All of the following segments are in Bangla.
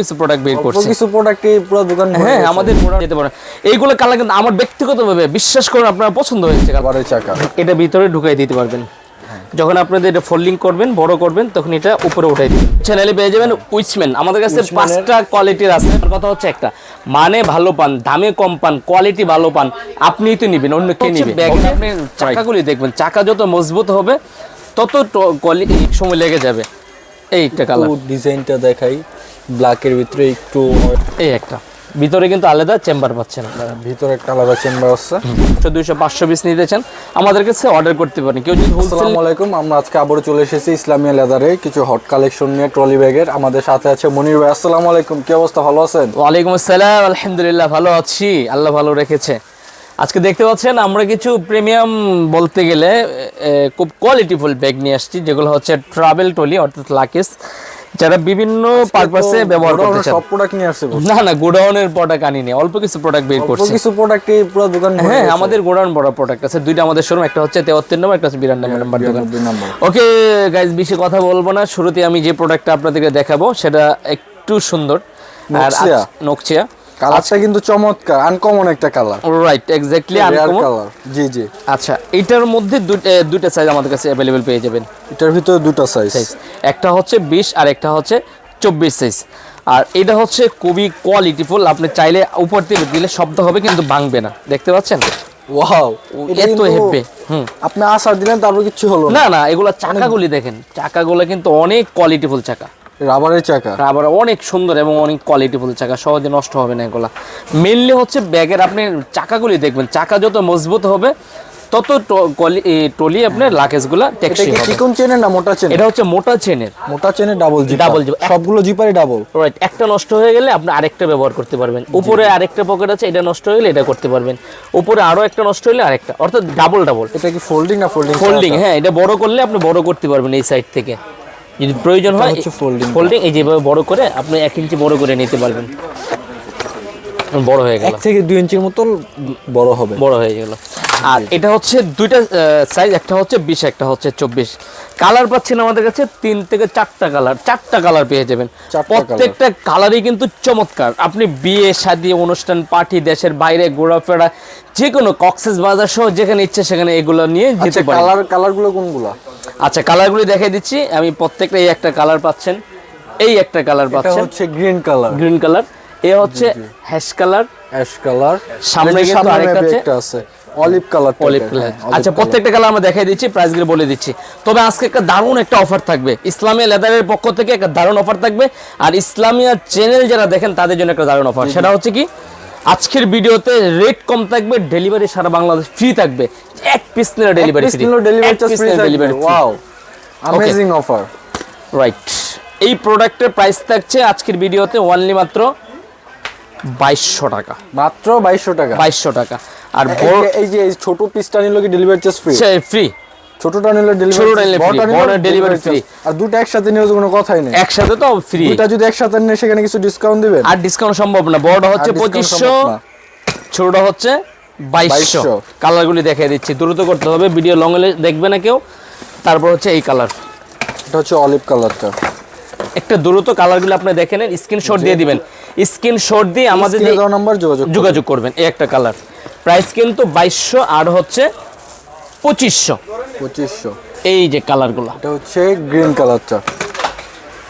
কিছু প্রোডাক্ট বের করছে। কিছু প্রোডাক্টে পুরো দোকান ভরে হ্যাঁ আমাদের প্রোডাক্ট যেতে পারে। এইগুলো কালার কিন্তু আমার ব্যক্তিগতভাবে বিশ্বাস করুন আপনার পছন্দ হয়েছে কালার। বারের চাকা। এটা ভিতরে ঢুকাই দিতে পারবেন। যখন আপনাদের এটা ফোল্ডিং করবেন বড় করবেন তখন এটা উপরে উঠাই দিবেন। চ্যানেলে পেয়ে যাবেন উইচম্যান আমাদের কাছে পাঁচটা কোয়ালিটির আছে। কথা হচ্ছে একটা মানে ভালো পান দামে কম পান কোয়ালিটি ভালো পান আপনিই তো নিবেন অন্য কে নিবে? ব্যাগে আপনি চাকাগুলি দেখবেন চাকা যত মজবুত হবে তত কোয়ালিটি সময় লেগে যাবে। এই একটা কালার ডিজাইনটা দেখাই। ব্ল্যাকের ভিতরে একটু এই একটা। ভিতরে কিন্তু আলাদা চেম্বার পাচ্ছেন ভিতরে একটা আলাদা চেম্বার আছে। একশো দুইশো পাঁচশো পিস নিতে চান আমাদের কাছে অর্ডার করতে পারেন। কেউ যদি আসসালামু আলাইকুম আমরা আজকে আবারও চলে এসেছি ইসলামিয়া লেদারে। কিছু হট কালেকশন নিয়ে ট্রলি ব্যাগের আমাদের সাথে আছে মনির ভাই। আসসালামু আলাইকুম কি অবস্থা? ভালো আছেন? ওয়ালাইকুম আসসালাম আলহামদুলিল্লাহ ভালো আছি। আল্লাহ ভালো রেখেছে। আজকে দেখতে পাচ্ছেন আমরা কিছু প্রিমিয়াম বলতে গেলে খুব কোয়ালিটিফুল ব্যাগ নিয়ে আসছি যেগুলো হচ্ছে ট্রাভেল ট্রলি অর্থাৎ লাকিস যারা বিভিন্ন পারপাসে ব্যবহার করতে চান। সব প্রোডাক্ট নিয়ে আসছে না না গোডাউনের প্রোডাক্ট আনি আনিনি অল্প কিছু প্রোডাক্ট বের অল্প করছি। কিছু প্রোডাক্টে পুরো দোকান হ্যাঁ আমাদের গোডাউন বড় প্রোডাক্ট আছে। দুইটা আমাদের শোরুম একটা হচ্ছে তেয়াত্তর নম্বর একটা হচ্ছে বিরানব্বই নম্বর দোকান। ওকে গাইস বেশি কথা বলব না। শুরুতে আমি যে প্রোডাক্টটা আপনাদেরকে দেখাবো সেটা একটু সুন্দর। আর নকশিয়া? কালারটা কিন্তু চমৎকার আনকমন একটা colour right exactly rare colour জি জি। আচ্ছা এটার মধ্যে দুইটা সাইজ আমাদের কাছে অ্যাভেলেবেল পেয়ে যাবেন। এটার ভিতরে দুটো সাইজ একটা হচ্ছে বিশ আর একটা হচ্ছে চব্বিশ সাইজ আর এটা হচ্ছে খুবই কোয়ালিটিফুল আপনি চাইলে উপর থেকে দিলে শব্দ হবে কিন্তু ভাঙবে না। দেখতে পাচ্ছেন? ওয়াও এত হেভি হুম। আপনি আসার দিলেন তারপর কিছু হলো না। না না এগুলো চাকাগুলি দেখেন। চাকাগুলো কিন্তু অনেক কোয়ালিটিফুল চাকা। রাবারের চাকা? আবার অনেক সুন্দর এবং অনেক কোয়ালিটিফুল চাকা সহজে নষ্ট হবে না এগুলা। মেনলি হচ্ছে ব্যাগের আপনি চাকাগুলি দেখবেন চাকা যত মজবুত হবে তত টলি আপনার লাকেজগুলা এটা টেকসই হবে। চিকন চেনের না মোটা চেন এটা হচ্ছে মোটা চেনের। মোটা চেনের ডাবল জি Double zipper। সবগুলো জিপারে ডাবল রাইট একটা নষ্ট হয়ে গেলে আপনি আরেকটা ব্যবহার করতে পারবেন। উপরে আরেকটা পকেট আছে এটা নষ্ট হয়ে গেলে এটা করতে পারবেন। উপরে আরও একটা নষ্ট হলে আরেকটা অর্থাৎ ডাবল ডাবল এটা কি ফোল্ডিং না ফোল্ডিং ফোল্ডিং হ্যাঁ এটা বড় করলে আপনি বড় করতে পারবেন এই সাইড থেকে। যদি প্রয়োজন হয় folding। ফোল্ডিং এই যেভাবে বড় করে আপনি এক ইঞ্চি বড় করে নিতে পারবেন। বড় হয়ে গেল। এক থেকে দুই ইঞ্চির মতন বড় হবে। বড় হয়ে গেল। আর এটা হচ্ছে দুইটা সাইজ একটা হচ্ছে বিশ একটা হচ্ছে চব্বিশ। কালার পাচ্ছেন আমাদের কাছে তিন থেকে চারটা কালার চারটা কালার পেয়ে যাবেন। প্রত্যেকটা কালারই কিন্তু চমৎকার। আপনি বিয়ে শাদী অনুষ্ঠান পার্টি দেশের বাইরে ঘোরাফেরা যে কোনো কক্সেস বাজার সহ যেখানে ইচ্ছে সেখানে এগুলো নিয়ে যেতে পারেন। কালার কালারগুলো কোনগুলা? আচ্ছা কালারগুলি দেখাই দিচ্ছি। আমি প্রত্যেকটা এই একটা কালার পাচ্ছেন। এই একটা কালার এটা পাচ্ছেন। হচ্ছে গ্রিন কালার। Green colour. এ হচ্ছে হ্যাশ কালার। Ash colour. সামনে কিন্তু আরেকটা আছে। Olive colour olive colour. আচ্ছা প্রত্যেকটা কালার আমরা দেখাই দিচ্ছি প্রাইসগুলো বলে দিচ্ছি। তবে আজকে একটা দারুণ একটা অফার থাকবে। ইসলামিয়া লেদারের পক্ষ থেকে একটা দারুণ অফার থাকবে। আর ইসলামিয়া চ্যানেল যারা দেখেন তাদের জন্য একটা দারুণ অফার সেটা হচ্ছে কি? আজকের ভিডিওতে রেট কম থাকবে ডেলিভারি সারা বাংলাদেশ ফ্রি থাকবে। এক পিস নিলে delivery free delivery charge free delivery wow amazing offer right এই প্রোডাক্টের প্রাইস থাকছে আজকের ভিডিওতে অনলি মাত্র বাইশশো টাকা। মাত্র 2200 টাকা। বাইশশো টাকা। আর বড় এই- যে এই ছোট পিসটা নিলো কি ডেলিভারি চার্জ ফ্রি ফ্রি ছোটটা নিলে ডেলিভারি বড়টা delivery free। আর দুটো একসাথে তো কোনো কথাই নেই। একসাথে তো ফ্রি দুটা যদি একসাথে নেয় সেখানে কিছু ডিসকাউন্ট দিবেন? আর ডিসকাউন্ট সম্ভব না। বড়টা হচ্ছে আর discount পঁচিশশো সম্ভব না। ছোটটা হচ্ছে বাইশশো। 2200 কালারগুলি দেখিয়ে দিচ্ছি। দ্রুত করতে হবে। ভিডিও লং দেখবে না কেউ। তারপর হচ্ছে এই কালার এটা হচ্ছে অলিভ কালারটা একটা দ্রুত কালারগুলো আপনি দেখে নেন। স্ক্রিনশট দিয়ে দিবেন। স্ক্রিনশট দিয়ে আমাদের নাম্বার যোগাযোগ যোগাযোগ করবেন। এই একটা কালার প্রাইস কিন্তু বাইশশো আর হচ্ছে পঁচিশশো। 2500 এই যে কালারগুলো। এটা হচ্ছে গ্রিন কালারটা।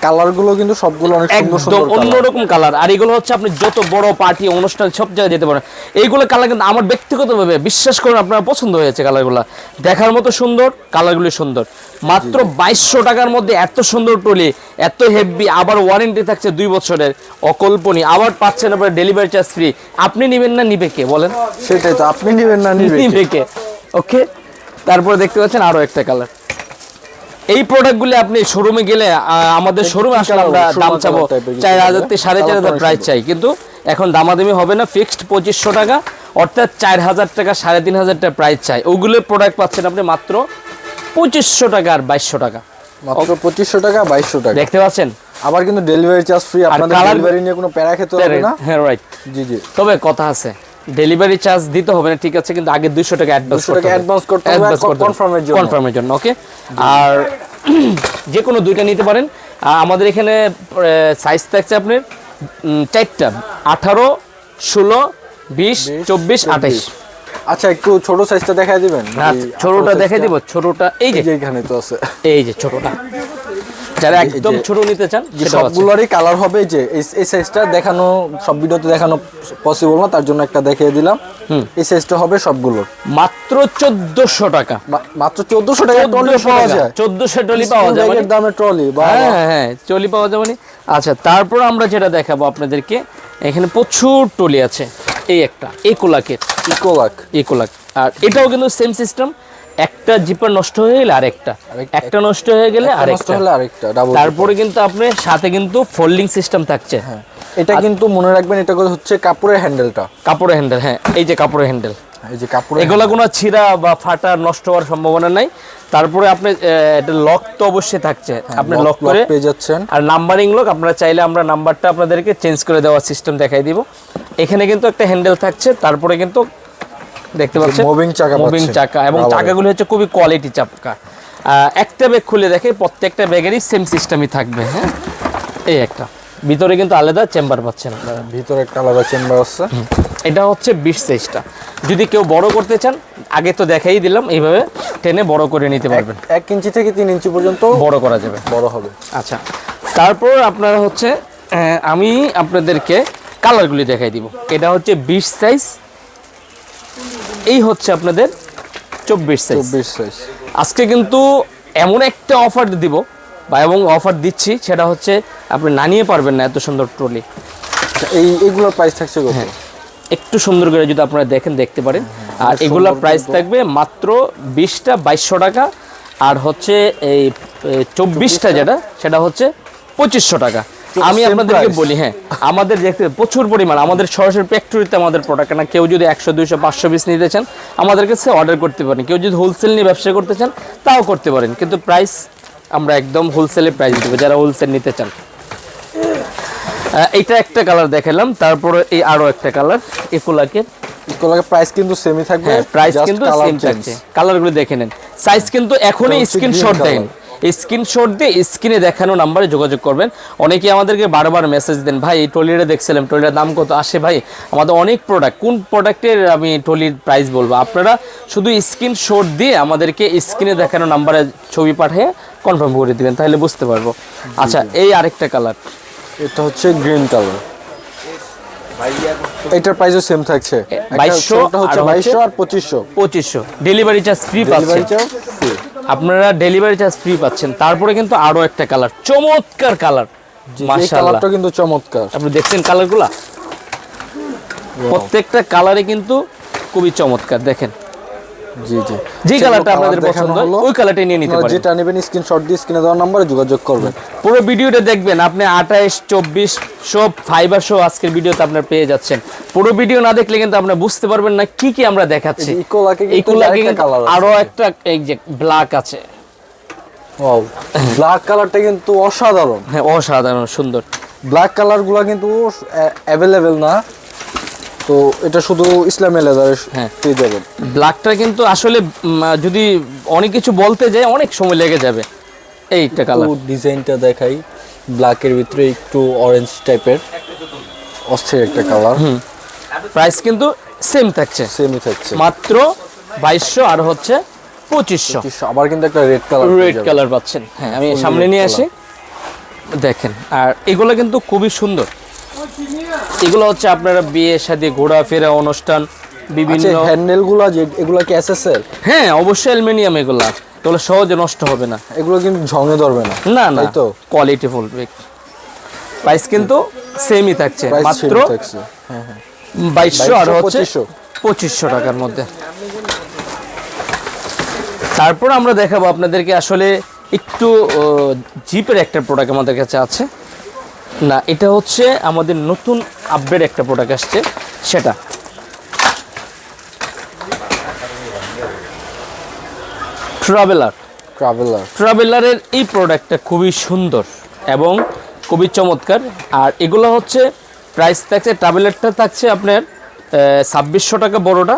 কালারগুলো কিন্তু সবগুলো অনেক সুন্দর সুন্দর অন্যরকম কালার। আর এগুলো হচ্ছে আপনি যত বড় পার্টি অনুষ্ঠান সব জায়গায় যেতে পারেন। এইগুলো কালার কিন্তু আমার ব্যক্তিগতভাবে বিশ্বাস করুন আপনার পছন্দ হয়েছে কালারগুলো। দেখার মতো সুন্দর কালারগুলি সুন্দর। মাত্র বাইশশো টাকার মধ্যে এত সুন্দর টলি এত হেভি আবার ওয়ারেন্টি থাকছে দুই বছরের। অকল্পনীয়। আবার পাচ্ছেন আপনার ডেলিভারি চার্জ ফ্রি আপনি নেবেন না নিবে কে? বলেন। সেটাই তো আপনি নেবেন না নিবে কে? ওকে তারপরে দেখতে পাচ্ছেন আরও একটা কালার এই প্রোডাক্টগুলি আপনি শোরুমে গেলে আমাদের শোরুমে আসলে আমরা দাম চাবো চার হাজার থেকে সাড়ে চার হাজার প্রাইস চাই কিন্তু এখন দামাদামি হবে না ফিক্সড পঁচিশশো টাকা অর্থাৎ চার হাজার টাকা সাড়ে তিন হাজার টাকা প্রাইস চাই। ওগুলো প্রোডাক্ট পাচ্ছেন আপনি মাত্র পঁচিশশো টাকা আর বাইশশো টাকা। মাত্র পঁচিশশো টাকা বাইশশো টাকা। দেখতে পাচ্ছেন? আবার কিন্তু ডেলিভারি চার্জ ফ্রি আপনাদের ডেলিভারি নিয়ে কোনো প্যারা খেতে হবে না? হ্যাঁ রাইট জি জি। তবে কথা আছে ডেলিভারি চার্জ দিতে হবে না ঠিক আছে কিন্তু আগে দুইশো টাকা অ্যাডভান্স 200 টাকা advance করতে হবে, এর জন্য। কনফার্মের জন্য ওকে আর যে কোনো দুইটা নিতে পারেন। আমাদের এখানে সাইজ থাকছে আপনার চারটা আঠারো ষোলো বিশ চব্বিশ আঠাইশ। আচ্ছা একটু ছোট সাইজটা দেখাই দিবেন? এই ছোটটা 18 দেখে দিব ছোটটা এই যে এখানে তো আছে। এই যে ছোটটা। যারা একদম ছোট নিতে চান সবগুলোরই কালার হবে যে এই- সাইজটা দেখানো সব ভিডিওতে দেখানো পসিবল না তার জন্য একটা দেখিয়ে দিলাম। এই সাইজটা হবে সবগুলোর। মাত্র চোদ্দশো টাকা। মাত্র চোদ্দশো টাকা ট্রলি পাওয়া যায়। চোদ্দশো টলি পাওয়া যায় ব্যাগের দামে ট্রলি বা হ্যাঁ হ্যাঁ, ট্রলি পাওয়া যাবে আচ্ছা তারপর আমরা যেটা দেখাবো আপনাদেরকে এখানে প্রচুর ট্রলি আছে। এই একটা একোলাকের ইকোলাক একোলাক আর এটাও কিন্তু সেম সিস্টেম একটা জিপার নষ্ট হয়ে গেলে আরেকটা। একটা নষ্ট হয়ে গেলে আরেকটা। হলে আরেকটা তারপরে কিন্তু আপনার সাথে কিন্তু ফোল্ডিং সিস্টেম থাকছে। হ্যাঁ এটা কিন্তু মনে রাখবেন এটা হচ্ছে কাপড়ের হ্যান্ডেলটা কাপড়ের হ্যান্ডেল হ্যাঁ এই যে কাপড়ের হ্যান্ডেল এই যে এগুলো কোনো ছিঁড়া বা ফাটা নষ্ট হওয়ার সম্ভাবনা নাই। তারপরে আপনি এটা লক তো অবশ্যই থাকছে। আপনি লক করে পেয়ে যাচ্ছেন। আর নাম্বারিং লক আপনারা চাইলে আমরা নাম্বারটা আপনাদেরকে চেঞ্জ করে দেওয়ার সিস্টেম দেখাই দিব। এখানে কিন্তু একটা হ্যান্ডেল থাকছে তারপরে কিন্তু দেখতে পাচ্ছেন? moving চাকা মুভিং চাকা এবং। চাকাগুলো হচ্ছে খুবই কোয়ালিটি চাকা। একটা ব্যাগ খুলে দেখে প্রত্যেকটা ব্যাগেরই সেম সিস্টেমই থাকবে হ্যাঁ? এই একটা। ভিতরে কিন্তু আলাদা চেম্বার পাচ্ছেন আপনারা। ভিতরে একটা আলাদা চেম্বার আছে। এটা হচ্ছে বিশ সাইজটা যদি কেউ বড় করতে চান আগে তো দেখাই দিলাম এইভাবে টেনে বড় করে নিতে পারবেন। এক ইঞ্চি থেকে তিন ইঞ্চি পর্যন্ত বড় করা যাবে। বড় হবে। আচ্ছা। তারপর আপনারা হচ্ছে আমি আপনাদেরকে কালারগুলি দেখাই দিব। এটা হচ্ছে বিশ সাইজ এই হচ্ছে আপনাদের চব্বিশ সাইজ চব্বিশ সাইজ আজকে কিন্তু এমন একটা অফার দিব বা এবং অফার দিচ্ছি সেটা হচ্ছে আপনি না নিয়ে পারবেন না এত সুন্দর ট্রলি এই এগুলোর প্রাইস থাকছে হ্যাঁ একটু সুন্দর করে যদি আপনারা দেখেন দেখতে পারেন। আর এগুলোর প্রাইস থাকবে মাত্র বিশটা বাইশশো টাকা আর হচ্ছে এই চব্বিশটা। যেটা সেটা হচ্ছে পঁচিশশো টাকা। আমি আপনাদেরকে বলি হ্যাঁ আমাদের দেখতে প্রচুর পরিমাণ আমাদের সরাসরি ফ্যাক্টরিতে আমাদের প্রোডাক্ট না কেউ যদি একশো দুইশো পাঁচশো পিস নিতে চান আমাদের কাছে অর্ডার করতে পারেন। কেউ যদি হোলসেল নিয়ে ব্যবসা করতে চান তাও করতে পারেন। কিন্তু প্রাইস আমরা একদম হোলসেলে প্রাইস দেবো যারা হোলসেল নিতে চান। এটা একটা কালার দেখালাম তারপরে এই আরও একটা কালার প্রাইস কিন্তু সেমই থাকবে হ্যাঁ প্রাইস কিন্তু color সেম থাকছে। কালারগুলো দেখে নেন। সাইজ কিন্তু এখনই স্ক্রিনশট দেন। স্ক্রিনশট দিয়ে স্ক্রিনে দেখানো নাম্বারে যোগাযোগ করবেন। অনেকে আমাদেরকে বারবার মেসেজ দেন ভাই এই ট্রলিটা দেখছিলাম ট্রলিটার দাম কত? আসে ভাই আমাদের অনেক প্রোডাক্ট কোন প্রোডাক্টের আমি ট্রলির প্রাইস বলব? আপনারা শুধু স্ক্রিনশট দিয়ে আমাদেরকে স্ক্রিনে দেখানো নাম্বারে ছবি পাঠিয়ে কনফার্ম করে দিবেন তাহলে বুঝতে পারব। আচ্ছা এই আরেকটা কালার এটা হচ্ছে গ্রিন কালার এটার প্রাইসও সেম থাকছে। একটা 2200 আর হচ্ছে- বাইশশো আর পঁচিশশো। পঁচিশশো। ডেলিভারি চার্জ ফ্রি পাচ্ছেন আপনারা ডেলিভারি চার্জ ফ্রি পাচ্ছেন। তারপরে কিন্তু আরও একটা কালার চমৎকার কালার মাশাআল্লাহ। কালারটা কিন্তু চমৎকার। আপনি দেখছেন কালারগুলা প্রত্যেকটা কালারে কিন্তু খুবই চমৎকার দেখেন। জি জি। যে কালারটা আপনাদের পছন্দ ওই কালারটাই নিয়ে নিতে পারেন। যেটা নেবেন স্ক্রিনশট দিয়ে স্ক্রিনে দেওয়ার নাম্বারে যোগাযোগ করবেন। পুরো ভিডিওটা দেখবেন আপনি আঠাইশ চব্বিশ সব ফাইবার শো আজকের ভিডিওতে আপনার পেয়ে যাচ্ছেন। পুরো ভিডিও না দেখলে কিন্তু আপনারা বুঝতে পারবেন না কি কি আমরা দেখাচ্ছি। ইকোলাকে কিন্তু। আরও একটা এই যে ব্ল্যাক আছে। ওয়াও ব্ল্যাক কালারটা কিন্তু অসাধারণ। হ্যাঁ অসাধারণ সুন্দর। ব্ল্যাক কালারগুলো কিন্তু অ্যাভেলেবেল না। তো এটা শুধু ইসলামী লেদারে হ্যাঁ। পেয়ে যাবেন ব্ল্যাকটা কিন্তু আসলে যদি অনেক কিছু বলতে যায় অনেক সময় লেগে যাবে এইটা কালার ডিজাইনটা দেখাই ব্ল্যাকের ভিতরে একটু অরেঞ্জ টাইপের অস্থির একটা কালার হুম। প্রাইস কিন্তু সেম থাকছে। সেমই থাকছে। মাত্র বাইশশো আর হচ্ছে পঁচিশশো। আবার কিন্তু একটা রেড কালার রেড কালার পাচ্ছেন। হ্যাঁ আমি সামনে নিয়ে আসি। দেখেন আর এগুলো কিন্তু খুবই সুন্দর। এগুলো হচ্ছে আপনারা বিয়ে শাদী ঘোরাফেরা অনুষ্ঠান বিভিন্ন আচ্ছা হ্যান্ডেলগুলো যে এগুলো কি এসএসএল হ্যাঁ অবশ্যই অ্যালুমিনিয়াম এগুলা। এগুলো সহজে নষ্ট হবে না। এগুলো কিন্তু ঝঙে ধরবে না? না না তো? কোয়ালিটি ফুল প্রাইস কিন্তু সেমই থাকছে মাত্র হ্যাঁ হ্যাঁ। বাইশশো আর 2200, হচ্ছে 2500 পঁচিশশো টাকার মধ্যে। তারপর আমরা দেখাবো আপনাদেরকে আসলে একটু জিপের একটা প্রোডাক্ট আমাদের কাছে আছে। না এটা হচ্ছে আমাদের নতুন আপডেট একটা প্রোডাক্ট আসছে সেটা। ট্রাভেলার ট্রাভেলার ট্রাভেলারের এই প্রোডাক্টটা খুবই সুন্দর এবং খুবই চমৎকার। আর এগুলো হচ্ছে প্রাইস থাকছে ট্রাভেলারটা থাকছে আপনার ছাব্বিশশো টাকা বড়োটা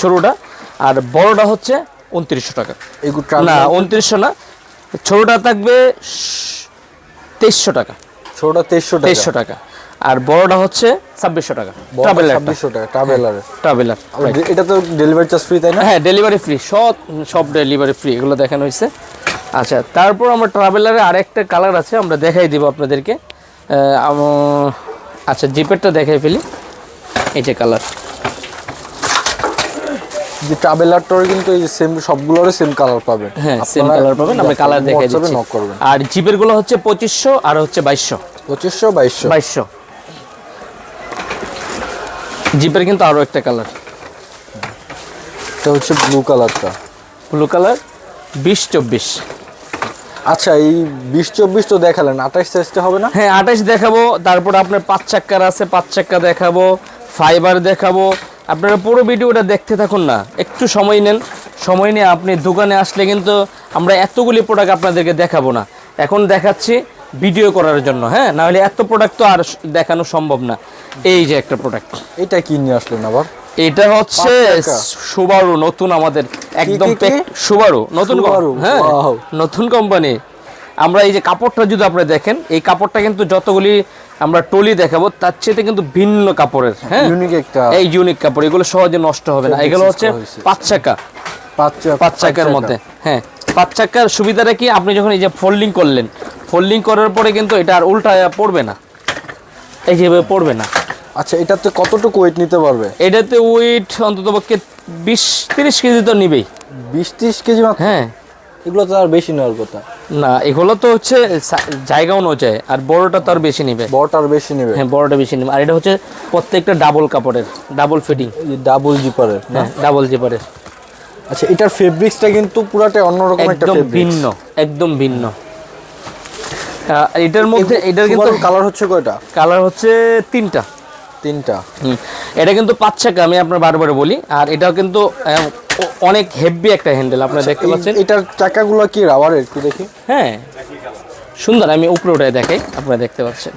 ছোটোটা। আর বড়োটা হচ্ছে উনত্রিশশো টাকা। এগুলো না উনত্রিশশো না ছোটোটা থাকবে তেইশশো টাকা। ছোটটা তেইশশো তেইশশো টাকা। আর বড়টা হচ্ছে ছাব্বিশশো টাকা। ট্রাভেলার ছাব্বিশশো টাকা ট্রাভেলার ট্রাভেলার এটা তো ডেলিভারি চার্জ ফ্রি তাই না? হ্যাঁ ডেলিভারি ফ্রি সব সব ডেলিভারি ফ্রি এগুলো দেখানো হয়েছে। আচ্ছা তারপর আমরা ট্রাভেলারে আরেকটা কালার আছে আমরা দেখাই দিব আপনাদেরকে। আচ্ছা জিপেরটা দেখাই ফেলি। এই যে কালার যে ট্রাভেলারটার কিন্তু এই সেম সবগুলোর সেম কালার পাবেন। হ্যাঁ সেম কালার পাবেন আমরা কালার দেখাই দিচ্ছি। নক করবেন। আর জিপেরগুলো হচ্ছে পঁচিশশো আর হচ্ছে বাইশশো। পঁচিশশো বাইশশো। বাইশশো। জিপের কিন্তু আরও একটা কালার এটা হচ্ছে ব্লু কালারটা ব্লু কালার বিশ চব্বিশ। আচ্ছা এই বিশ চব্বিশ তো দেখালেন আঠাশ সাইজটা হবে না? হ্যাঁ আঠাশ দেখাবো তারপর আপনার পাঁচ চাক্কার আছে পাঁচ চাক্কা দেখাবো ফাইবার দেখাবো আপনারা পুরো ভিডিওটা দেখতে থাকুন না। একটু সময় নেন। সময় নিয়ে আপনি দোকানে আসলে কিন্তু আমরা এতগুলি প্রোডাক্ট আপনাদেরকে দেখাবো না। এখন দেখাচ্ছি ভিডিও করার জন্য হ্যাঁ? নাহলে এত প্রোডাক্ট তো আর দেখানো সম্ভব না। এই যে একটা প্রোডাক্ট এটা কি নিয়ে আসলেন আবার? এটা হচ্ছে সুবারু নতুন আমাদের একদম? সুবারু নতুন হ্যাঁ. নতুন কোম্পানি আমরা এই যে কাপড়টা যদি আপনি দেখেন এই কাপড়টা কিন্তু যতগুলি আমরা টলি দেখাবো তার চেয়ে কিন্তু ভিন্ন কাপড়ের হ্যাঁ? ইউনিক একটা এই ইউনিক কাপড় এগুলো সহজে নষ্ট হবে না। এগুলো হচ্ছে পাঁচ চাকা। পাঁচ চাকার মধ্যে হ্যাঁ। পাঁচ চাকার সুবিধাটা কি? আপনি যখন এই যে ফোল্ডিং করলেন ফোল্ডিং করার পরে কিন্তু এটা আর উল্টা পড়বে না। এই যেভাবে পড়বে না। আচ্ছা এটাতে কতটুকু ওয়েট নিতে পারবে? এটাতে ওয়েট অন্তত পক্ষে বিশ তিরিশ কেজি তো নিবেই। বিশ তিরিশ কেজি হ্যাঁ। এগুলো তো আর বেশি নেওয়ার কথা। না এগুলো তো হচ্ছে জায়গা অনুযায়ী আর বড়টা তো আর বেশি নিবে। বড়টা আর বেশি নেবে। হ্যাঁ বড়টা বেশি নিবে। আর এটা হচ্ছে প্রত্যেকটা ডাবল কাপড়ের ডাবল ফিটিং। ডাবল জিপারের হ্যাঁ ডাবল জিপারের। আচ্ছা এটার ফেব্রিক্সটা কিন্তু পুরাটাই অন্যরকম একটা একদম ভিন্ন একদম ভিন্ন। এটার মধ্যে এটার কিন্তু কালার হচ্ছে কয়টা? কালার হচ্ছে তিনটা। তিনটা। হুম। এটা কিন্তু পাঁচ চাকা আমি আপনার বারবার বলি। আর এটাও কিন্তু অনেক হেভি একটা হ্যান্ডেল আপনারা দেখতে পাচ্ছেন। এটার চাকাগুলো কি রাবারের একটু দেখি। হ্যাঁ সুন্দর আমি উপরে উঠে দেখাই আপনারা দেখতে পাচ্ছেন।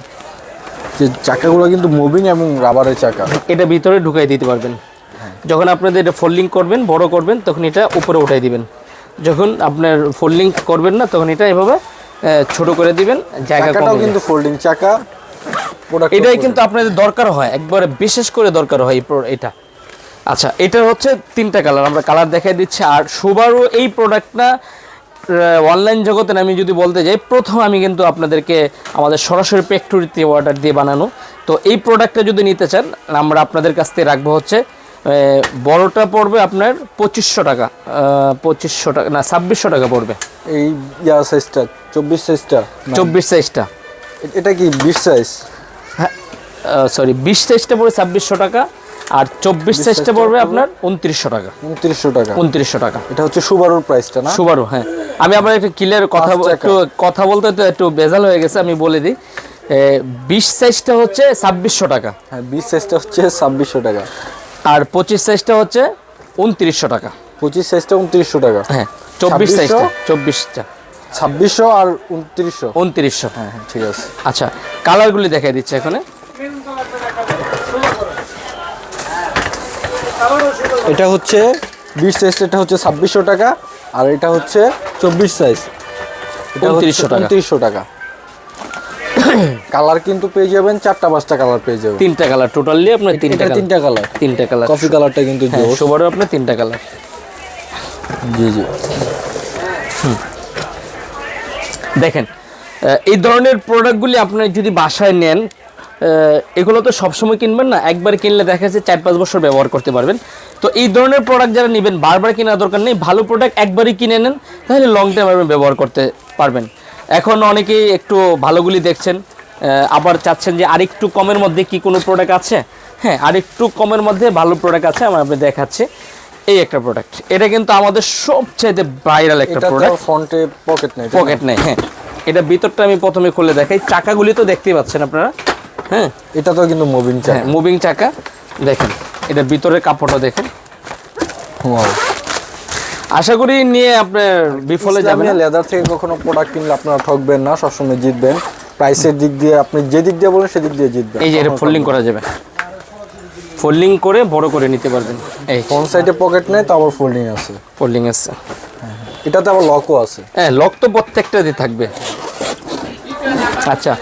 যে চাকাগুলো কিন্তু মুভিং এবং রাবারের চাকা। এটা ভিতরে ঢুকাই দিতে পারবেন। যখন আপনাদের এটা ফোল্ডিং করবেন বড় করবেন তখন এটা উপরে উঠাই দিবেন। যখন আপনার ফোল্ডিং করবেন না তখন এটা এভাবে ছোট করে দিবেন জায়গা কম চাকাটাও হবে। কিন্তু ফোল্ডিং চাকা এটাই কিন্তু আপনাদের দরকার হয় একবারে বিশেষ করে দরকার হয় এই এটা। আচ্ছা এটা হচ্ছে তিনটা কালার আমরা কালার দেখাই দিচ্ছি। আর সুবারও এই প্রোডাক্টটা অনলাইন জগতে আমি যদি বলতে যাই প্রথম আমি কিন্তু আপনাদেরকে আমাদের সরাসরি ফ্যাক্টরিতে অর্ডার দিয়ে বানানো। তো এই প্রোডাক্টটা যদি নিতে চান আমরা আপনাদের কাছ থেকে রাখব হচ্ছে বড়টা পড়বে আপনার পঁচিশশো টাকা পঁচিশশো টাকা না ছাব্বিশশো টাকা পড়বে। এই ইয়া সাইজটা চব্বিশ সাইজটা চব্বিশ সাইজটা এটা কি বিশ সাইজ হ্যাঁ সরি বিশ সাইজটা পড়বে ছাব্বিশশো টাকা আর চব্বিশ সাইজটা পড়বে আপনার উনত্রিশশো টাকা। উনত্রিশশো টাকা। উনত্রিশশো টাকা। এটা হচ্ছে সুবারুর প্রাইসটা না? সুবারু হ্যাঁ। আমি আবার একটু ক্লিয়ার কথা একটু কথা বলতে তো একটু বেজাল হয়ে গেছে আমি বলে দিই। বিশ সাইজটা হচ্ছে ছাব্বিশশো টাকা। হ্যাঁ বিশ সাইজটা হচ্ছে ছাব্বিশশো টাকা। আর পঁচিশ সাইজটা হচ্ছে উনত্রিশশো টাকা। পঁচিশ সাইজটা উনত্রিশশো টাকা। হ্যাঁ চব্বিশ 2600? সাইজটা চব্বিশটা। ছাব্বিশশো আর উনত্রিশশো। উনত্রিশশো। হ্যাঁ হ্যাঁ ঠিক আছে। আচ্ছা কালারগুলি দেখাই দিচ্ছে এখানে। এটা হচ্ছে বিশ সাইজ এটা হচ্ছে ছাব্বিশশো টাকা আর এটা হচ্ছে চব্বিশ সাইজ এটা 2900 টাকা। উনত্রিশশো টাকা। কালার কিন্তু পেয়ে যাবেন চারটা পাঁচটা কালার পেয়ে যাবেন। তিনটা কালার টোটালি আপনার তিনটা তিনটা কালার। তিনটা কালার। কফি কালারটা কিন্তু হ্যাঁ জোস। সুবারু আপনার তিনটা কালার। জি জি। দেখেন এই ধরনের প্রোডাক্টগুলি আপনার যদি বাসায় নেন এগুলো তো সবসময় কিনবেন না একবার কিনলে দেখা যাচ্ছে চার পাঁচ বছর ব্যবহার করতে পারবেন। তো এই ধরনের প্রোডাক্ট যারা নেবেন বারবার কেনার দরকার নেই ভালো প্রোডাক্ট একবারই কিনে নেন তাহলে লং টাইম আপনি ব্যবহার করতে পারবেন। এখন অনেকেই একটু ভালোগুলি দেখছেন আবার চাচ্ছেন যে আরেকটু কমের মধ্যে কি কোনো প্রোডাক্ট আছে? হ্যাঁ আরেকটু কমের মধ্যে ভালো প্রোডাক্ট আছে আমি আপনাকে দেখাচ্ছি। এই একটা প্রোডাক্ট এটা কিন্তু আমাদের সবচাইতে ভাইরাল একটা প্রোডাক্ট ফ্রন্টে পকেট নেই পকেট নেই হ্যাঁ। এটা ভিতরটা আমি প্রথমে খুলে দেখাই চাকাগুলি তো দেখতেই পাচ্ছেন আপনারা। হ্যাঁ? এটা তো কিন্তু মুভিং চাকা। হ্যাঁ মুভিং চাকা। দেখেন এটা ভিতরের কাপড়টা দেখেন. আশা করি নিয়ে আপনার বিফলে যাবেন লেদার থেকে কখনো প্রোডাক্ট কিনলে আপনারা ঠকবেন না সবসময় জিতবেন। প্রাইসের দিক দিয়ে আপনি যে দিক দিয়ে বলেন সেদিক দিয়ে জিতবেন। এই যে এটা ফোল্ডিং করা যাবে। ফোল্ডিং করে বড় করে নিতে পারবেন। এই। ফ্রন্ট সাইডে পকেট নেই তো আবার ফোল্ডিং আছে। ফোল্ডিং আছে। এটাতে আবার লকও আছে। হ্যাঁ লক তো প্রত্যেকটা দিয়ে থাকবে। আচ্ছা।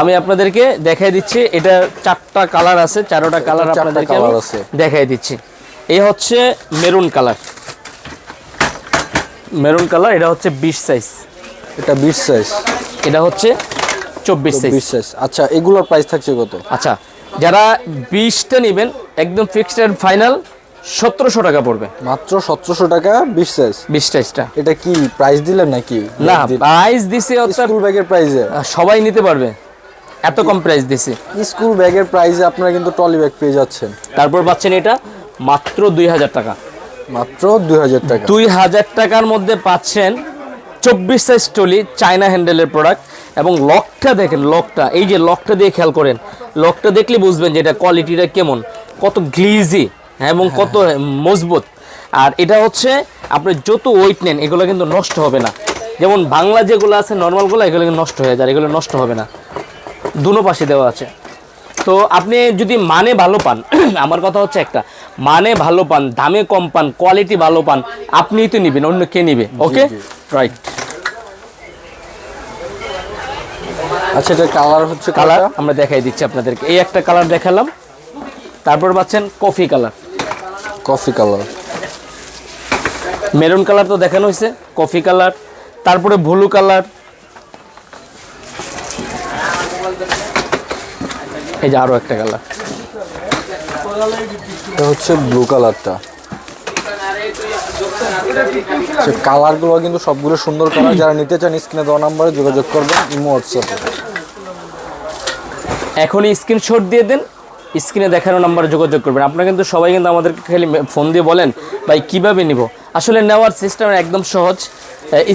আমি আপনাদেরকে দেখাই দিচ্ছি এটা চারটা কালার আছে চারোটা কালার আপনাদেরকে আমি। দেখাই দিচ্ছি। এই হচ্ছে মেরুন কালার মেরুন কালার এটা হচ্ছে বিশ সাইজ এটা বিশ সাইজ এটা হচ্ছে চব্বিশ সাইজ বিশ সাইজ আচ্ছা এগুলোর প্রাইস থাকছে কত? আচ্ছা যারা বিশটা নেবেন একদম ফিক্সড অ্যান্ড ফাইনাল সতেরোশো টাকা পড়বে। মাত্র সতেরোশো টাকা বিশ সাইজ বিশ সাইজটা এটা কি প্রাইস দিলেন নাকি? না প্রাইস দিছে স্কুল ব্যাগের প্রাইসে সবাই নিতে পারবে। এত কম প্রাইস দিছে। স্কুল ব্যাগের প্রাইসে আপনারা কিন্তু ট্রলি ব্যাগ পেয়ে যাচ্ছেন। তারপর পাচ্ছেন এটা মাত্র দুই হাজার টাকা। মাত্র দুই হাজার টাকা। দুই হাজার টাকার মধ্যে পাচ্ছেন চব্বিশ সাইজ টলি চায়না হ্যান্ডেলের প্রোডাক্ট এবং লকটা দেখেন লকটা এই যে লকটা দিয়ে খেয়াল করেন লকটা দেখলে বুঝবেন যে এটা কোয়ালিটিটা কেমন। কত গ্লিজি এবং কত মজবুত। আর এটা হচ্ছে আপনি যত ওয়েট নেন এগুলো কিন্তু নষ্ট হবে না। যেমন বাংলা যেগুলো আছে নর্মালগুলো এগুলো কিন্তু নষ্ট হয়ে যায় এগুলো নষ্ট হবে না। দুনো পাশে দেওয়া আছে। তো আপনি যদি মানে ভালো পান আমার কথা হচ্ছে একটা মানে ভালো পান দামে কম পান কোয়ালিটি ভালো পান আপনিই তো নিবেন অন্য কে নিবে? ওকে রাইট আচ্ছা এটা কালার হচ্ছে কালার কালার আমরা দেখাই দিচ্ছি আপনাদেরকে। এই একটা কালার দেখালাম। তারপর পাচ্ছেন coffee colour coffee colour maroon colour তো দেখানো হয়েছে কফি কালার তারপরে ব্লু কালার এই যে আরও একটা কালার। এটা হচ্ছে ব্লু কালারটা কালারগুলো কিন্তু সবগুলো সুন্দর কালার যারা নিতে চান, স্ক্রিনে দেওয়া নাম্বারে যোগাযোগ করবেন, ইমো হোয়াটসঅ্যাপে এখনই স্ক্রিনশট দিয়ে দেন, স্ক্রিনে দেখানো নাম্বারে যোগাযোগ করবেন। আপনারা কিন্তু সবাই কিন্তু আমাদেরকে খালি ফোন দিয়ে বলেন, ভাই, কীভাবে নিব? আসলে নেওয়ার সিস্টেম একদম সহজ।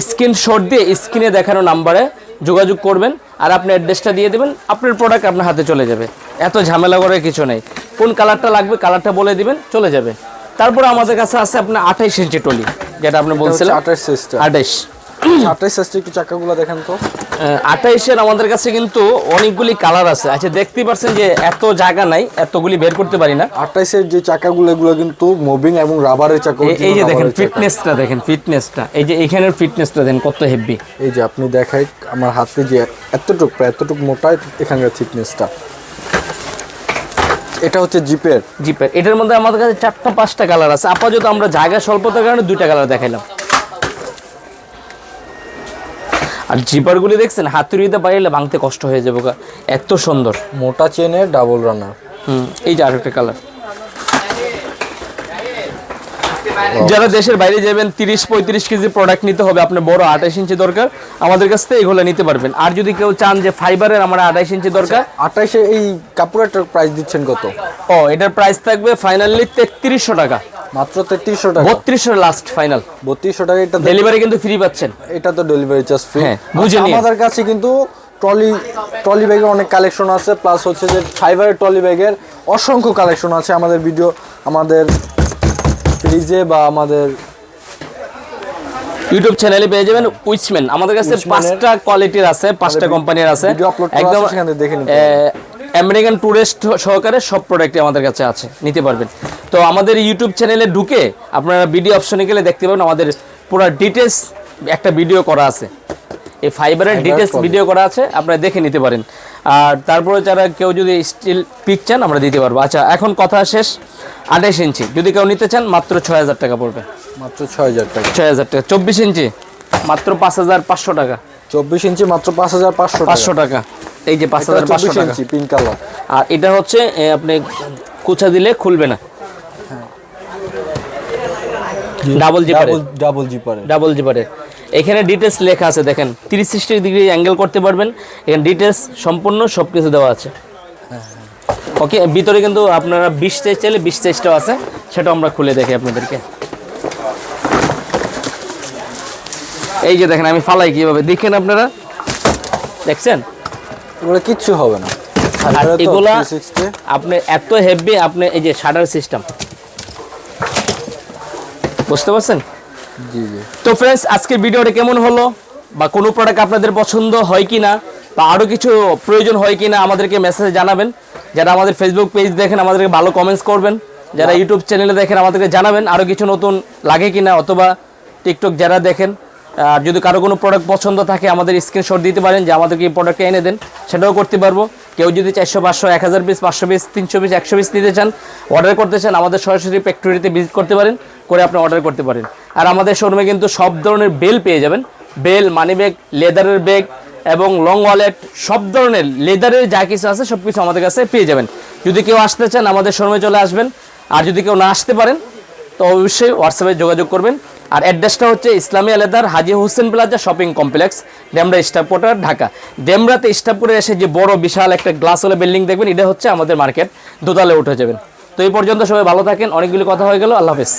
স্ক্রিনশট দিয়ে স্ক্রিনে দেখানো নাম্বারে যোগাযোগ করবেন আর আপনি অ্যাড্রেসটা দিয়ে দেবেন আপনার প্রোডাক্ট আপনার হাতে চলে যাবে। এত ঝামেলা করার কিছু নেই। কোন কালারটা লাগবে কালারটা বলে দিবেন চলে যাবে। তারপর আমাদের কাছে আছে আপনার আঠাইশ ইঞ্চি টলি যেটা আপনি বলছিলেন। আঠাইশ আঠাইশ। আঠাইশ একটু চাকাগুলো দেখেন তো। আঠাইশের আমাদের কাছে কিন্তু অনেকগুলি কালার আছে। আচ্ছা দেখতে পাচ্ছেন যে এত জায়গা নাই এতগুলি বের করতে পারি না। আঠাইশের যে চাকাগুলো এগুলো কিন্তু মুভিং এবং রাবারের চাকা এই যে দেখেন ফিটনেসটা দেখেন ফিটনেসটা এই যে এখানের ফিটনেসটা দেখেন কত হেভি এই যে আপনি দেখাই আমার হাতে যে এতটুকু প্রায় এতটুকু মোটা এখানকার ফিটনেসটা এটা হচ্ছে জিপের। জিপের। এটার মধ্যে আমাদের কাছে চারটা পাঁচটা কালার আছে। আপাতত আমরা জায়গা স্বল্পতার কারণে দুইটা কালার দেখাইলাম। আর জিপারগুলি দেখছেন হাতুড়িতে পাইলে ভাঙতে কষ্ট হয়ে যাবে। এত সুন্দর। মোটা চেনের ডাবল রানার। হুম এই যে আরেকটা কালার যারা দেশের বাইরে যাবেন তিরিশ পঁয়ত্রিশ কেজি প্রোডাক্ট নিতে হবে আপনার বড় আঠাশ ইঞ্চি দরকার। আমাদের কাছ থেকে এগুলো নিতে পারবেন। আর যদি কেউ চান যে ফাইবারের আমার আঠাশ ইঞ্চি দরকার আঠাইশে এই কাপড়ের প্রাইস দিচ্ছেন কত? ও এটার প্রাইস থাকবে ফাইনালি তেত্রিশশো টাকা। মাত্র তেত্রিশশো টাকা। বত্রিশশো লাস্ট ফাইনাল বত্রিশশো টাকা এটা ডেলিভারি কিন্তু ফ্রি পাচ্ছেন। এটা তো ডেলিভারি চার্জ ফ্রি বুঝে নিন। আমাদের কাছে কিন্তু ট্রলি ট্রলি ব্যাগের অনেক কালেকশন আছে প্লাস হচ্ছে যে ফাইবারের ট্রলি ব্যাগের অসংখ্য কালেকশন আছে আমাদের ভিডিও আমাদের পেজে বা আমাদের ইউটিউব চ্যানেলে পেয়ে যাবেন উইচম্যান আমাদের কাছে পাঁচটা কোয়ালিটির আছে পাঁচটা কোম্পানির আছে। একদম দেখে নিতে আমেরিকান টুরিস্ট সহকারে সব প্রোডাক্টই আমাদের কাছে আছে নিতে পারবেন। তো আমাদের ইউটিউব চ্যানেলে ঢুকে আপনারা ভিডিও অপশনে গেলে দেখতে পাবেন আমাদের পুরো ডিটেলস একটা ভিডিও করা আছে। এই ফাইবারের ডিটেলস ভিডিও করা আছে আপনারা দেখে নিতে পারেন। আর তারপরে যারা কেউ যদি স্টিল পিক চান আমরা দিতে পারব। আচ্ছা এখন কথা শেষ আঠাইশ ইঞ্চি। যদি কেউ নিতে চান মাত্র ছয় হাজার টাকা পড়বে। মাত্র ছয় হাজার টাকা। ছয় হাজার টাকা। চব্বিশ ইঞ্চি মাত্র পাঁচ হাজার পাঁচশো টাকা। চব্বিশ ইঞ্চি মাত্র পাঁচ হাজার পাঁচশো পাঁচশো টাকা। এই যে পাঁচ হাজার পাঁচশো চব্বিশ টাকা। পিঙ্ক কালার আর এটা হচ্ছে আপনি কুচা দিলে খুলবে না। ডাবল জিপারে ডাবল জিপারে ডাবল জিপারে এখানে ডিটেলস লেখা আছে দেখেন। তিরিশ সিক্সটি ডিগ্রি অ্যাঙ্গেল করতে পারবেন। এখানে ডিটেলস সম্পূর্ণ সব কিছু দেওয়া আছে। ওকে ভিতরে কিন্তু আপনারা বিশ সাইজ চাইলে বিশ সাইজটাও আছে। সেটা আমরা খুলে দেখি আপনাদেরকে। এই যে দেখেন আমি ফালাই কীভাবে। দেখেন আপনারা। দেখছেন? এগুলো কিচ্ছু হবে না। আর এগুলা আপনি এত হেভি আপনি এই যে শাটার সিস্টেম বুঝতে পারছেন? জি জি। তো ফ্রেন্ডস আজকের ভিডিওটা কেমন হলো? বা কোনো প্রোডাক্ট আপনাদের পছন্দ হয় কি না বা আরও কিছু প্রয়োজন হয় কি না আমাদেরকে মেসেজে জানাবেন। যারা আমাদের ফেসবুক পেজ দেখেন আমাদেরকে ভালো কমেন্টস করবেন। যারা ইউটিউব চ্যানেলে দেখেন আমাদেরকে জানাবেন আরও কিছু নতুন লাগে কি না অথবা টিকটক যারা দেখেন আর যদি কারও কোনো প্রোডাক্ট পছন্দ থাকে, আমাদের স্ক্রিনশট দিতে পারেন যে আমাদেরকে এই প্রোডাক্টটা এনে দেন, সেটাও করতে পারব। কেউ যদি চারশো, পাঁচশো, এক হাজার পিস পাঁচশো পিস তিনশো পিস একশো পিস নিতে চান অর্ডার করতে চান, আমাদের সরাসরি ফ্যাক্টরিতে ভিজিট করতে পারেন, করে আপনি অর্ডার করতে পারেন। আর আমাদের শোরুমে কিন্তু সব ধরনের বেল পেয়ে যাবেন। বেল মানি ব্যাগ লেদারের ব্যাগ এবং লং ওয়ালেট সব ধরনের লেদারের যা কিছু আছে, সব কিছু আমাদের কাছে পেয়ে যাবেন। যদি কেউ আসতে চান, আমাদের শোরুমে চলে আসবেন। আর যদি কেউ না আসতে পারেন, তো অবশ্যই হোয়াটসঅ্যাপে যোগাযোগ করবেন। আর অ্যাড্রেসটা হচ্ছে ইসলামী আলেদার Haji Hossain plaza shopping complex, Demra স্টাফপোর্টার Dhaka. ডেমরাতে স্টাফপুরে এসে যে বড়, বিশাল একটা গ্লাস ওলা বিল্ডিং দেখবেন, এটা হচ্ছে আমাদের মার্কেট দোতালে উঠে যাবেন। তো এই পর্যন্ত সবাই ভালো থাকেন, অনেকগুলি কথা হয়ে গেল, আল্লাহ হাফেজ।